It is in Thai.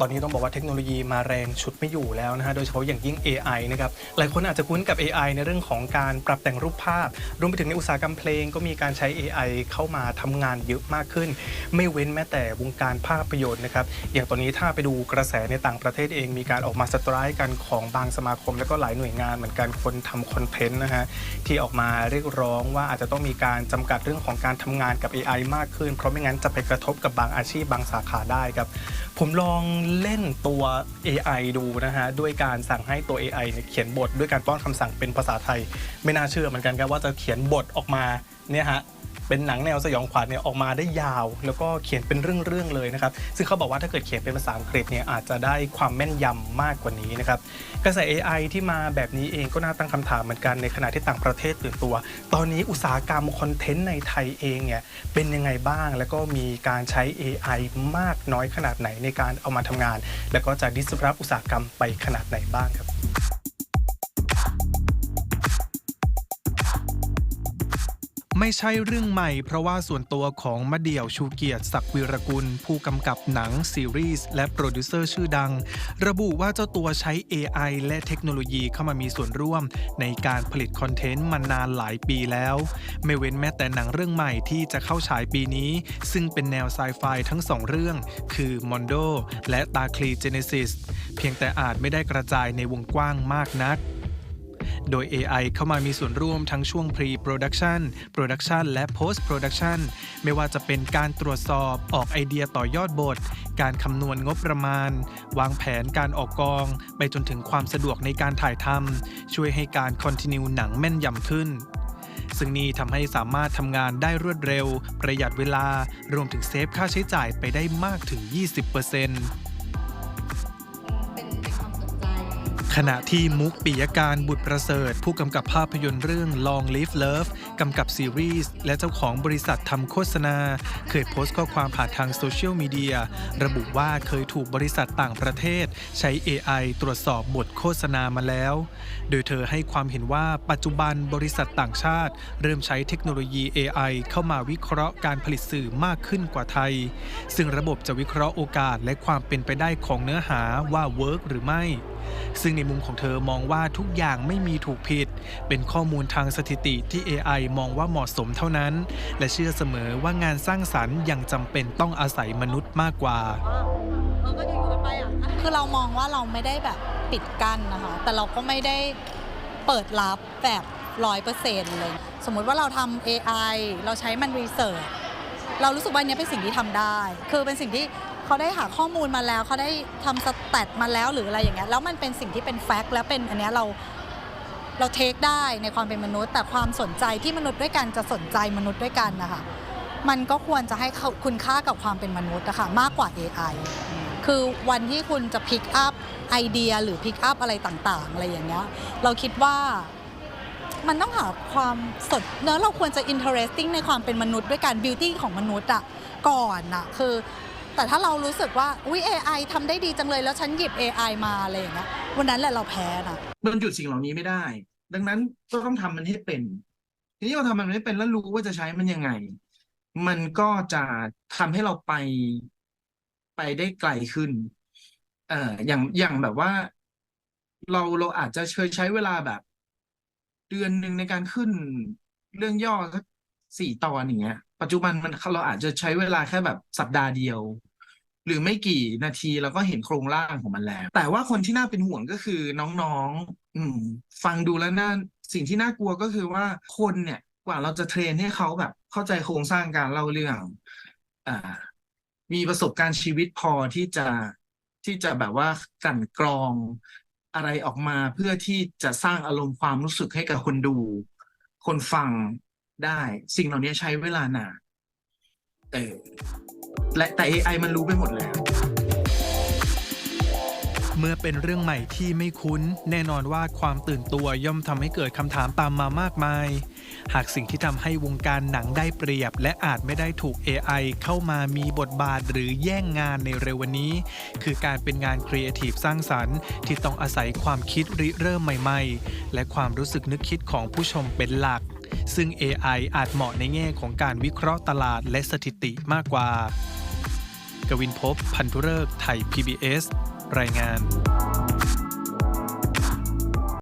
ตอนนี้ต้องบอกว่าเทคโนโลยีมาแรงชุดไม่อยู่แล้วนะฮะโดยเฉพาะอย่างยิ่ง AI นะครับหลายคนอาจจะคุ้นกับ AI ในเรื่องของการปรับแต่งรูปภาพ รวมไปถึงในอุตสาหกรรมเพลงก็มีการใช้ AI เข้ามาทำงานเยอะมากขึ้น ไม่เว้นแม้แต่วงการภาพยนตร์นะครับอย่างตอนนี้ถ้าไปดูกระแสในต่างประเทศเองมีการออกมาสตร์กันของบางสมาคม แล้วก็หลายหน่วยงานเหมือนกันคนทำคอนเทนต์นะฮะที่ออกมาเรียกร้องว่าอาจจะต้องมีการจำกัดเรื่องของการทำงานกับ AI มากขึ้น เพราะไม่งั้นจะไปกระทบกับบางอาชีพบางสาขาได้ครับผมลองเล่นตัว AI ดูนะฮะด้วยการสั่งให้ตัว AI เนี่ยเขียนบทด้วยการป้อนคำสั่งเป็นภาษาไทย ไม่น่าเชื่อเหมือนกันครับว่าจะเขียนบทออกมาเนี่ยฮะ เป็นหนังแนวสยองขวัญเนี่ยออกมาได้ยาว แล้วก็เขียนเป็นเรื่องๆเลยนะครับซึ่งเขาบอกว่าถ้าเกิดเขียนเป็นภาษาอังกฤษเนี่ยอาจจะได้ความแม่นยำมากกว่านี้นะครับกระแส AI ที่มาแบบนี้เองก็น่าตั้งคำถามเหมือนกันในขณะที่ต่างประเทศตื่นตัว ตอนนี้อุตสาหกรรมคอนเทนต์ในไทยเองเนี่ยเป็นยังไงบ้าง แล้วก็มีการใช้ AI มากน้อยขนาดไหนในการเอามาทำงาน แล้วก็จะดิสรับอุตสาหกรรมไปขนาดไหนบ้างครับ ไม่ใช่เรื่องใหม่เพราะว่าส่วนตัวของมะเดี่ยวชูเกียรติศักดิ์วีรกุล ผู้กำกับหนังซีรีส์และโปรดิวเซอร์ชื่อดัง ระบุว่าเจ้าตัวใช้ AI และเทคโนโลยีเข้ามามีส่วนร่วม ในการผลิตคอนเทนต์มานานหลายปีแล้ว ไม่เว้นแม้แต่หนังเรื่องใหม่ที่จะเข้าฉายปีนี้ ซึ่งเป็นแนวไซไฟทั้งสองเรื่อง คือมอนโดและตาคลีเจเนซิสเพียงแต่อาจไม่ได้กระจายในวงกว้างมากนัก โดย AI เข้ามามีส่วนร่วมทั้งช่วง Pre-Production Production และ Post-Production ไม่ว่าจะเป็นการตรวจสอบออกไอเดียต่อยอดบท การคำนวณงบประมาณ วางแผนการออกกอง ไปจนถึงความสะดวกในการถ่ายทำช่วยให้การคอนติเนียหนังแม่นยำขึ้นซึ่งนี่ทำให้สามารถทำงานได้รวดเร็ว ประหยัดเวลารวมถึงเซฟค่าใช้จ่ายไปได้มากถึง 20% ขณะที่มุกปิยการบุตรประเสริฐ ผู้กำกับภาพยนตร์เรื่อง Long Live Love กำกับซีรีส์และเจ้าของบริษัททำโฆษณา เคยโพสต์ข้อความผ่านทางโซเชียลมีเดียระบุว่าเคยถูกบริษัทต่างประเทศ ใช้ AI ตรวจสอบบทโฆษณามาแล้ว โดยเธอให้ความเห็นว่าปัจจุบันบริษัทต่างชาติ เริ่มใช้เทคโนโลยี AI เข้ามาวิเคราะห์การผลิตสื่อมากขึ้นกว่าไทย ซึ่งระบบจะวิเคราะห์โอกาสและความเป็นไปได้ของเนื้อหาว่าเวิร์กหรือไม่ ซึ่งในมุมของเธอมองว่าทุกอย่างไม่มีถูกผิด เป็นข้อมูลทางสถิติที่ AI มองว่าเหมาะสมเท่านั้น และเชื่อเสมอว่างานสร้างสรรค์ยังจำเป็นต้องอาศัยมนุษย์มากกว่าเออก็อยู่กันไปอะคือเรามองว่าเราไม่ได้แบบปิดกั้นนะคะ แต่เราก็ไม่ได้เปิดรับแบบร้อยเปอร์เซ็นต์เลย สมมุติว่าเราทำ AI เราใช้มันรีเสิร์ชเรารู้สึกว่าอันเนี้ยเป็นสิ่งที่ทำได้ คือเป็นสิ่งที่เขาได้หาข้อมูลมาแล้ว เขาได้ทำสแตทมาแล้วหรืออะไรอย่างเงี้ย แล้วมันเป็นสิ่งที่เป็นแฟกต์แล้วเป็นอันเนี้ยเรา เราเทคได้ในความเป็นมนุษย์ แต่ความสนใจที่มนุษย์ด้วยกันจะสนใจมนุษย์ด้วยกันนะคะมันก็ควรจะให้คุณค่ากับความเป็นมนุษย์อะค่ะมากกว่า AI คือวันที่คุณจะพิกอัพไอเดียหรือพิกอัพอะไรต่างๆ อะไรอย่างเงี้ยเราคิดว่ามันต้องหาความสดเนอะเราควรจะ interesting ในความเป็นมนุษย์ด้วยการ beauty ของมนุษย์อะก่อนอะคือ แต่ถ้าเรารู้สึกว่าอุ้ย AI ทำได้ดีจังเลยแล้วฉันหยิบ AI มาอะไรอย่างเงี้ยวันนั้นแหละเราแพ้นะมันหยุดสิ่งเหล่านี้ไม่ได้ ดังนั้นก็ต้องทำมันให้เป็น ทีนี้เราทำมันไม่เป็นแล้วรู้ว่าจะใช้มันยังไง มันก็จะทำให้เราไปไปได้ไกลขึ้น เอ่ออย่างอย่างแบบว่า เราเราอาจจะเคยใช้เวลาแบบ เดือนหนึ่งในการขึ้นเรื่องย่อสักสี่ตอนอย่างเงี้ยปัจจุบันมันเราอาจจะใช้เวลาแค่แบบสัปดาห์เดียว หรือไม่กี่นาทีเราก็เห็นโครงร่างของมันแล้ว แต่ว่าคนที่น่าเป็นห่วงก็คือน้องๆ อืม ฟังดูแล้วน่าสิ่งที่น่ากลัวก็คือว่าคนเนี่ยกว่าเราจะเทรนให้เขาแบบ เข้าใจโครงสร้างการเล่าเรื่อง อ่า มีประสบการณ์ชีวิตพอที่จะที่จะแบบว่ากลั่นกรองอะไรออกมาเพื่อที่จะสร้างอารมณ์ความรู้สึกให้กับคนดู คนฟังได้ สิ่งเหล่านี้ใช้เวลานานเออ และแต่ AI มันรู้ไปหมดแล้ว เมื่อเป็นเรื่องใหม่ที่ไม่คุ้น แน่นอนว่าความตื่นตัวย่อมทำให้เกิดคำถามตามมามากมาย หากสิ่งที่ทำให้วงการหนังได้เปรียบ และอาจไม่ได้ถูก AI เข้ามามีบทบาทหรือแย่งงานในเร็ววันนี้ คือการเป็นงานครีเอทีฟสร้างสรรค์ ที่ต้องอาศัยความคิดริเริ่มใหม่ ๆ และความรู้สึกนึกคิดของผู้ชมเป็นหลักซึ่ง AI อาจเหมาะในแง่ของการวิเคราะห์ตลาดและสถิติมากกว่า กวินพบพันธุเริกษ์ไทย PBS รายงาน